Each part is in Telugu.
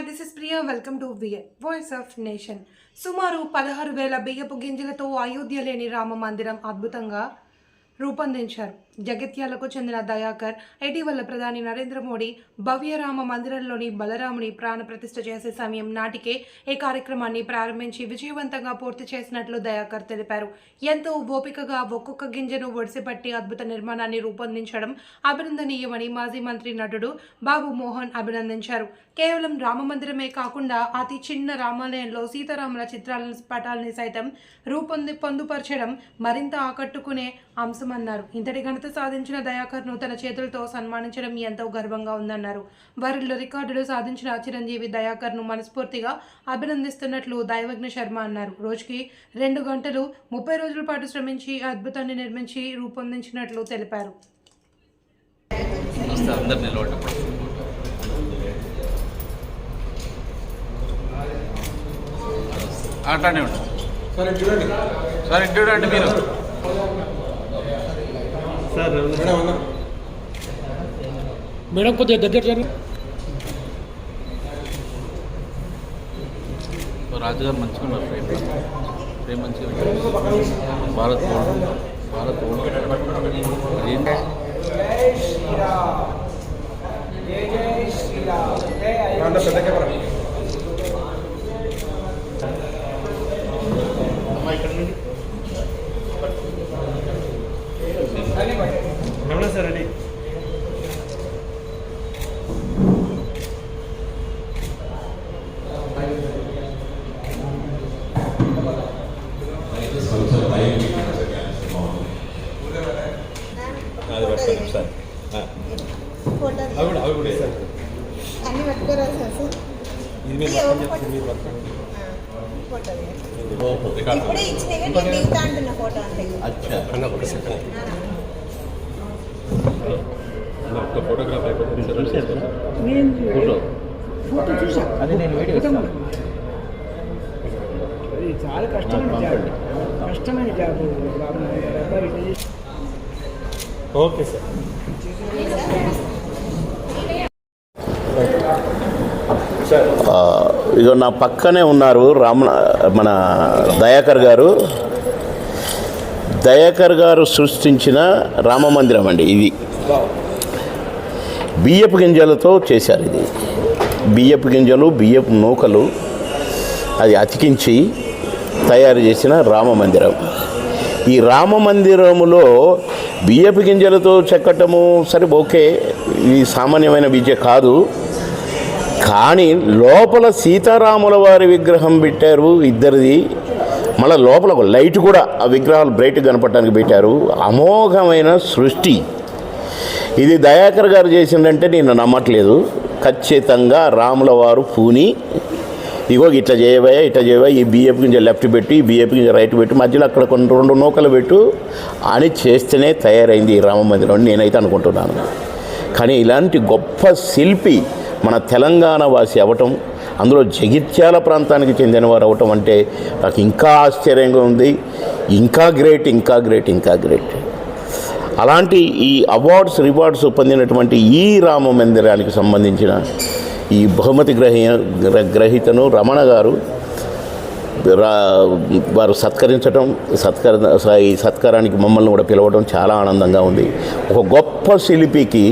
Welcome to V A voice of nation సుమారు పదహారు వేల బియ్యపు గింజలతో అయోధ్య లేని రామ మందిరం అద్భుతంగా రూపొందించారు. జగిత్యాలకు చెందిన దయాకర్ ఇటీవల ప్రధాని నరేంద్ర మోడీ భవ్యరామ మందిరంలోని బలరాముని ప్రాణ ప్రతిష్ఠ చేసే సమయం నాటికే ఈ కార్యక్రమాన్ని ప్రారంభించి విజయవంతంగా పూర్తి చేసినట్లు దయాకర్ తెలిపారు. ఎంతో ఓపికగా ఒక్కొక్క గింజను ఒడిసిపట్టి అద్భుత నిర్మాణాన్ని రూపొందించడం అభినందనీయమని మాజీ మంత్రి నటుడు బాబు మోహన్ అభినందించారు. కేవలం రామ మందిరమే కాకుండా అతి చిన్న రామాలయంలో సీతారాముల చిత్రాలను పటాలని సైతం రూపొంది పొందుపరచడం మరింత ఆకట్టుకునే అంశమన్నారు. ఇంతటి ఘనత సాధించిన దయాకర్ను తన చేతులతో సన్మానించడం ఎంతో గర్వంగా ఉందన్నారు. వారిలో రికార్డులు సాధించిన చిరంజీవి దయాకర్ను మనస్ఫూర్తిగా అభినందిస్తున్నట్లు దైవజ్ఞ శర్మ అన్నారు. రోజుకి రెండు గంటలు ముప్పై రోజుల పాటు శ్రమించి అద్భుతాన్ని నిర్మించి రూపొందించినట్లు తెలిపారు. అట్లానే సరే చూడండి. సార్ ఇటు చూడండి మీరు. మేడం కొద్దిగా దగ్గర జరుగు రాజుగారు మంచిగా ఉన్నారు ఫ్రేమ్ ఫ్రేమ్ మంచిగా. భారత్ భారత్ గోల్డ్ ఏంటి? అంత పెద్ద కెమెరా రమణ సార్ రెడీ అన్ని పట్టుకోరా సార్ సార్ ఇది మీరు పక్కన చెప్తుంది మీరు పక్కన ఫోటో ఇప్పుడే ఇచ్చినవి నేను దిగుతా అంటున్న ఫోటో అంటే అన్న ఒక సెకండ్ ఒక ఫోటోగ్రాఫ్ అయిపోతుంది ఫోటో అది నేను వీడియో అది చాలా కష్టమైన జాబ్ కష్టమైన జాబ్ బాబు ఓకే సార్. ఆ, నా పక్కనే ఉన్నారు రామణ మన దయాకర్ గారు. దయాకర్ గారు సృష్టించిన రామ మందిరం అండి ఇది. బియ్యపు గింజలతో చేశారు ఇది. బియ్యపు గింజలు బియ్యపు నూకలు అది అతికించి తయారు చేసిన రామ మందిరం. ఈ రామ మందిరములో బియ్యపు గింజలతో చెక్కటము సరే ఓకే. ఇది సామాన్యమైన విద్య కాదు. కానీ లోపల సీతారాముల వారి విగ్రహం పెట్టారు ఇద్దరిది. మళ్ళీ లోపల ఒక లైట్ కూడా ఆ విగ్రహాలు బ్రైట్ కనపడటానికి పెట్టారు. అమోఘమైన సృష్టి. ఇది దయాకర్ గారు చేసిందంటే నేను నమ్మట్లేదు. ఖచ్చితంగా రాముల వారు పూని. ఇగో ఇట్లా చేయబోయా ఇట్లా చేయబోయా ఈ బియ్యపు గింజ లెఫ్ట్ పెట్టి ఈ బియ్యపు గింజ రైట్ పెట్టి మధ్యలో అక్కడ కొన్ని రెండు నూకలు పెట్టు అని చేస్తేనే తయారైంది ఈ రామ మందిరం నేనైతే అనుకుంటున్నాను. కానీ ఇలాంటి గొప్ప శిల్పి మన తెలంగాణ వాసి అవ్వటం అందులో జగిత్యాల ప్రాంతానికి చెందినవారు అవటం అంటే నాకు ఇంకా ఆశ్చర్యంగా ఉంది. ఇంకా గ్రేట్ ఇంకా గ్రేట్ ఇంకా గ్రేట్. అలాంటి ఈ అవార్డ్స్ రివార్డ్స్ పొందినటువంటి ఈ రామ మందిరానికి సంబంధించిన ఈ బహుమతి గ్రహీ గ్రహీతను రమణ గారు రా వారు సత్కరించడం సత్కర ఈ సత్కారానికి మమ్మల్ని కూడా పిలవడం చాలా ఆనందంగా ఉంది. ఒక గొప్ప శిల్పికి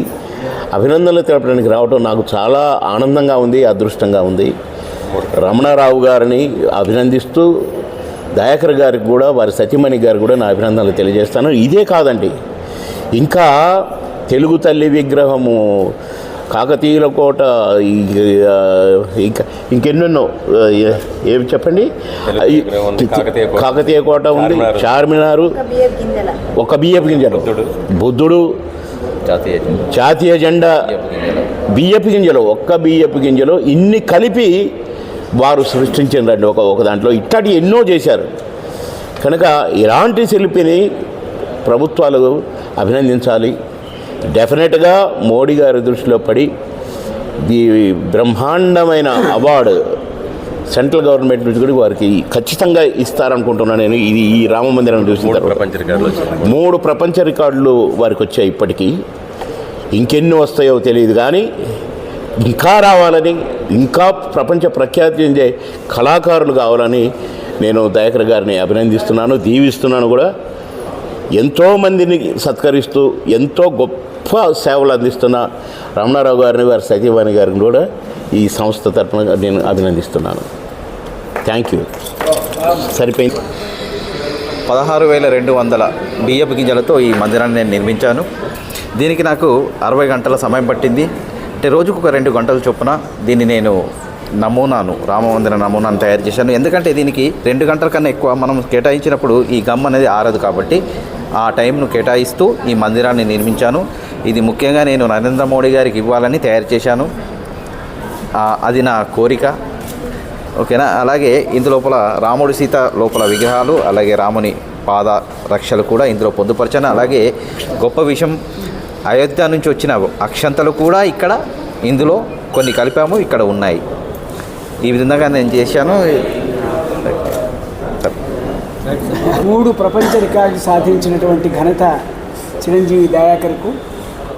అభినందనలు తెలపడానికి రావడం నాకు చాలా ఆనందంగా ఉంది అదృష్టంగా ఉంది రమణారావు గారిని అభినందిస్తూ దయాకర్ గారికి కూడా వారి సతీమణి గారికి కూడా నా అభినందనలు తెలియజేస్తాను ఇదే కాదండి ఇంకా తెలుగు తల్లి విగ్రహము కాకతీయుల కోట ఇంకా ఇంకెన్నెన్నో ఆ, ఏ- ఏవి చెప్పండి కాకతీయ కోట. ఉంది చార్మినార్. ఒక బియ్యపు గింజలు బుద్ధుడు. జాతీయ జాతీయ జెండా. బియ్యపు గింజలు. ఒక్క బియ్యపు గింజలు ఇన్ని కలిపి వారు సృష్టించారండి ఒక ఒక దాంట్లో ఇట్లాంటి ఎన్నో చేశారు. కనుక ఇలాంటి శిల్పిని ప్రభుత్వాలు అభినందించాలి. డెఫినెట్గా మోడీ గారి దృష్టిలో పడి ఈ బ్రహ్మాండమైన అవార్డు సెంట్రల్ గవర్నమెంట్ నుంచి కూడా వారికి ఖచ్చితంగా ఇస్తారనుకుంటున్నాను నేను. ఇది ఈ రామ మందిరం చూసిన తర్వాత. మూడు ప్రపంచ రికార్డులు వారికి వచ్చాయి ఇప్పటికీ. ఇంకెన్ని వస్తాయో తెలియదు కానీ ఇంకా రావాలని ఇంకా ప్రపంచ ప్రఖ్యాతి చెందే కళాకారులు కావాలని నేను దయాకర్ గారిని అభినందిస్తున్నాను దీవిస్తున్నాను కూడా. ఎంతోమందిని సత్కరిస్తూ ఎంతో గొప్ప సేవలు అందిస్తున్న రమణారావు గారిని వారి సతీవాణి గారిని కూడా ఈ సంస్థ తరఫున నేను అభినందిస్తున్నాను. థ్యాంక్ యూ సరిపోయింది. పదహారు వేల రెండు వందల బియ్యపు గింజలతో ఈ మందిరాన్ని నేను నిర్మించాను. దీనికి నాకు అరవై గంటల సమయం పట్టింది. అంటే రోజుకు ఒక రెండు గంటల చొప్పున దీన్ని నేను నమూనాను రామమందిర నమూనాను తయారు చేశాను. ఎందుకంటే దీనికి రెండు గంటల కన్నా ఎక్కువ మనం కేటాయించినప్పుడు ఈ గమ్ అనేది ఆరదు కాబట్టి ఆ టైంను కేటాయిస్తూ ఈ మందిరాన్ని నిర్మించాను. ఇది ముఖ్యంగా నేను నరేంద్ర మోడీ గారికి ఇవ్వాలని తయారు చేశాను. అది నా కోరిక. ఓకేనా? అలాగే ఇందు లోపల సీత లోపల విగ్రహాలు అలాగే రాముని పాద రక్షలు కూడా ఇందులో పొందుపరిచాను. అలాగే గొప్ప విషయం అయోధ్య నుంచి వచ్చిన అక్షంతలు కూడా ఇక్కడ ఇందులో కొన్ని కలిపాము ఇక్కడ ఉన్నాయి. ఈ విధంగా నేను చేశాను. మూడు ప్రపంచ రికార్డు సాధించినటువంటి ఘనత చిరంజీవి దయాకర్కు.